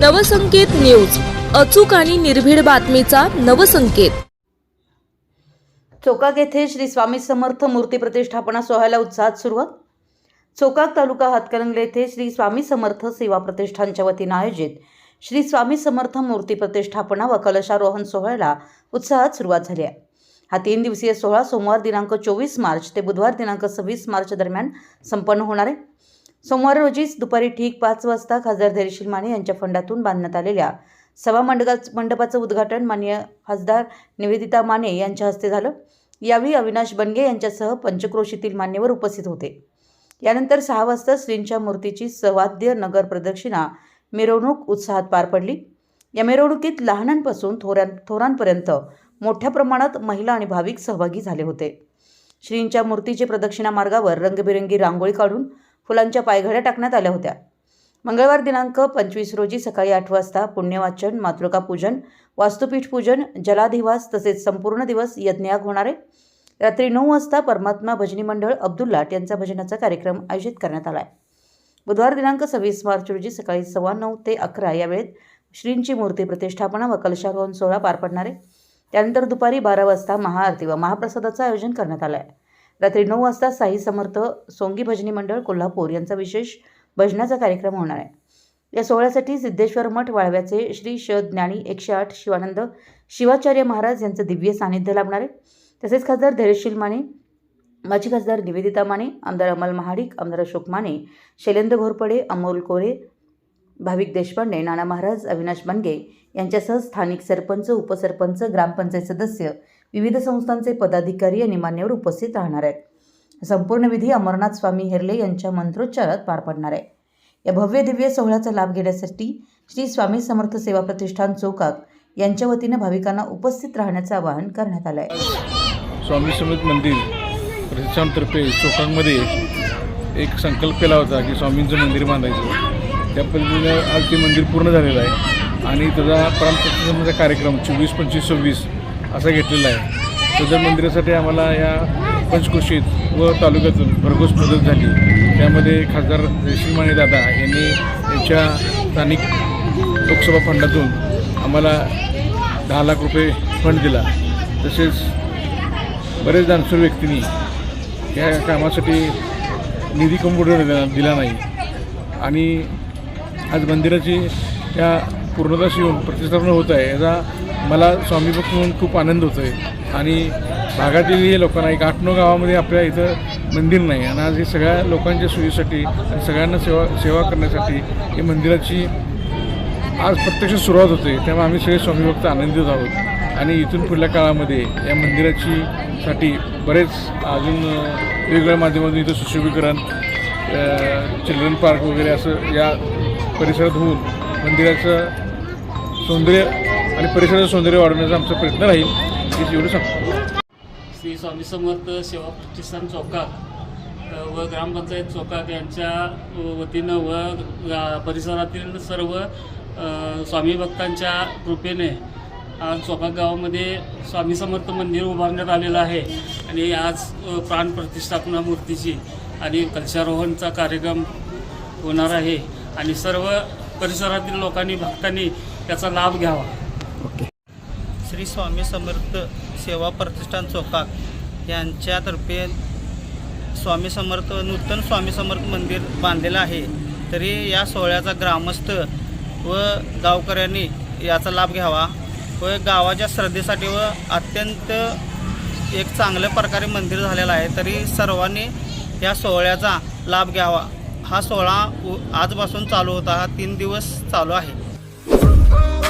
Navsanket news. अचूक आणि निर्भीड बातमीचा नवसंकेत. चोकाक येथे श्री स्वामी समर्थ मूर्ती प्रतिष्ठापना सोहळ्याला उत्साहात सुरुवात. चोकाक तालुका हातकणंगले येथे श्री स्वामी समर्थ सेवा प्रतिष्ठानच्या वतीनं आयोजित श्री स्वामी समर्थ मूर्ती प्रतिष्ठापना व कलशारोहण सोहळ्याला उत्साहात सुरुवात झाली आहे. हा तीन दिवसीय सोहळा सोमवार दिनांक चोवीस मार्च ते बुधवार दिनांक सव्वीस मार्च दरम्यान संपन्न होणार आहे. सोमवार रोजीच दुपारी ठीक पाच वाजता खासदार धैर्यशील माने यांच्या फंडातून बांधण्यात आलेल्या सभा मंडगा मंडपाचं उद्घाटन मान्य खासदार निवेदिता माने यांच्या हस्ते झालं. यावेळी अविनाश बनगे यांच्यासह पंचक्रोशीतील मान्यवर उपस्थित होते. यानंतर सहा वाजता श्रींच्या मूर्तीची सवाद्य नगर प्रदक्षिणा मिरवणूक उत्साहात पार पडली. या मिरवणुकीत लहानांपासून थोरां थोरांपर्यंत मोठ्या प्रमाणात महिला आणि भाविक सहभागी झाले होते. श्रींच्या मूर्तीचे प्रदक्षिणा मार्गावर रंगबिरंगी रांगोळी काढून फुलांच्या पायघड्या टाकण्यात आल्या होत्या. मंगळवार दिनांक पंचवीस रोजी सकाळी आठ वाजता पुण्यवाचन मातृका पूजन वास्तुपीठ पूजन जलाधिवास तसेच संपूर्ण दिवस यज्ञयाग होणार. आहे रात्री नऊ वाजता परमात्मा भजनी मंडळ अब्दुल्लाट यांचा भजनाचा कार्यक्रम आयोजित करण्यात आला आहे बुधवार दिनांक सव्वीस मार्च रोजी सकाळी सव्वा नऊ ते अकरा या वेळेत श्रींची मूर्ती प्रतिष्ठापना व कलशारोहण सोहळा पार पडणार. आहे त्यानंतर दुपारी बारा वाजता महाआरती व महाप्रसादाचं आयोजन करण्यात आलं आहे रात्री नऊ वाजता साई समर्थ सोंगी भजनी मंडळ कोल्हापूर यांचा विशेष भजनाचा कार्यक्रम होणार आहे. या सोहळ्यासाठी सिद्धेश्वर मठ वाळव्याचे श्री श ज्ञानी एकशे आठ शिवानंद शिवाचार्य महाराज यांचं दिव्य सानिध्य लाभणार. आहे तसेच खासदार धैर्यशील माने माजी खासदार निवेदिता माने आमदार अमल महाडिक आमदार अशोक माने शैलेंद्र घोरपडे अमोल कोरे भाविक देशपांडे नाना महाराज अविनाश बनगे यांच्यासह स्थानिक सरपंच उपसरपंच ग्रामपंचायत सदस्य विविध संस्थांचे पदाधिकारी आणि मान्यवर उपस्थित राहणार आहेत. संपूर्ण विधी अमरनाथ स्वामी हेरले यांच्या मंत्रोच्चारात पार पडणार आहे. या भव्य दिव्य सोहळ्याचा लाभ घेण्यासाठी श्री स्वामी समर्थ सेवा प्रतिष्ठान चौकाक यांच्या वतीनं भाविकांना उपस्थित राहण्याचं आवाहन करण्यात आलं आहे स्वामी समर्थ मंदिर प्रतिष्ठानतर्फे चौकांमध्ये एक संकल्प केला होता की स्वामींचं मंदिर बांधायचं. त्या पद्धतीनं आज ते मंदिर पूर्ण झालेलं आहे आणि त्याचा प्राणप्रतिष्ठापनेचा कार्यक्रम चोवीस पंचवीस सव्वीस असा घेतलेला आहे. सदर मंदिरासाठी आम्हाला या पंचकृषीत व तालुक्यातून भरघोस मदत झाली. त्यामध्ये खासदार रेशीमाने दादा यांनी त्यांच्या स्थानिक लोकसभा फंडातून आम्हाला दहा लाख रुपये फंड दिला. तसेच बरेच दानशूर व्यक्तींनी या कामासाठी निधी कंप्युटर दिला नाही. आणि आज मंदिराची त्या पूर्णताशी येऊन प्रतिष्ठापना होत आहे याचा मला स्वामी भक्त म्हणून खूप आनंद होतो आहे आणि भागातील हे लोकांना एक आठ नऊ गावामध्ये आपल्या इथं मंदिर नाही. आणि आज हे सगळ्या लोकांच्या सोयीसाठी आणि सगळ्यांना सेवा सेवा करण्यासाठी हे मंदिराची आज प्रत्यक्ष सुरुवात होते. त्यामुळे आम्ही सगळे स्वामी भक्त आनंदित आहोत. आणि इथून पुढल्या काळामध्ये या मंदिराची साठी बरेच अजून वेगवेगळ्या माध्यमातून इथं सुशोभीकरण चिल्ड्रन पार्क वगैरे असं या परिसरात होऊन मंदिराचं सौंदर्य आणि परिसराचं सौंदर्य वाढवण्याचा आमचा प्रयत्न राहील हेच एवढं सांगतो. श्री स्वामी समर्थ सेवा प्रतिष्ठान चौकात व ग्रामपंचायत चौकात यांच्या वतीनं व परिसरातील सर्व स्वामी भक्तांच्या कृपेने आज चौकात गावामध्ये स्वामी समर्थ मंदिर उभारण्यात आलेलं आहे आणि आज प्राण प्रतिष्ठापना मूर्तीची आणि कलशारोहणचा कार्यक्रम होणार आहे. आणि सर्व परिसरातील लोकांनी भक्तांनी त्याचा लाभ घ्यावा. श्री स्वामी समर्थ सेवा प्रतिष्ठान चौकाक यांच्यातर्फे स्वामी समर्थ नूतन स्वामी समर्थ मंदिर बांधलेलं आहे. तरी या सोहळ्याचा ग्रामस्थ व गावकऱ्यांनी याचा लाभ घ्यावा व गावाच्या श्रद्धेसाठी व अत्यंत एक चांगल्या प्रकारे मंदिर झालेलं आहे. तरी सर्वांनी या सोहळ्याचा लाभ घ्यावा. हा सोहळा उ- आजपासून चालू होता हा तीन दिवस चालू आहे.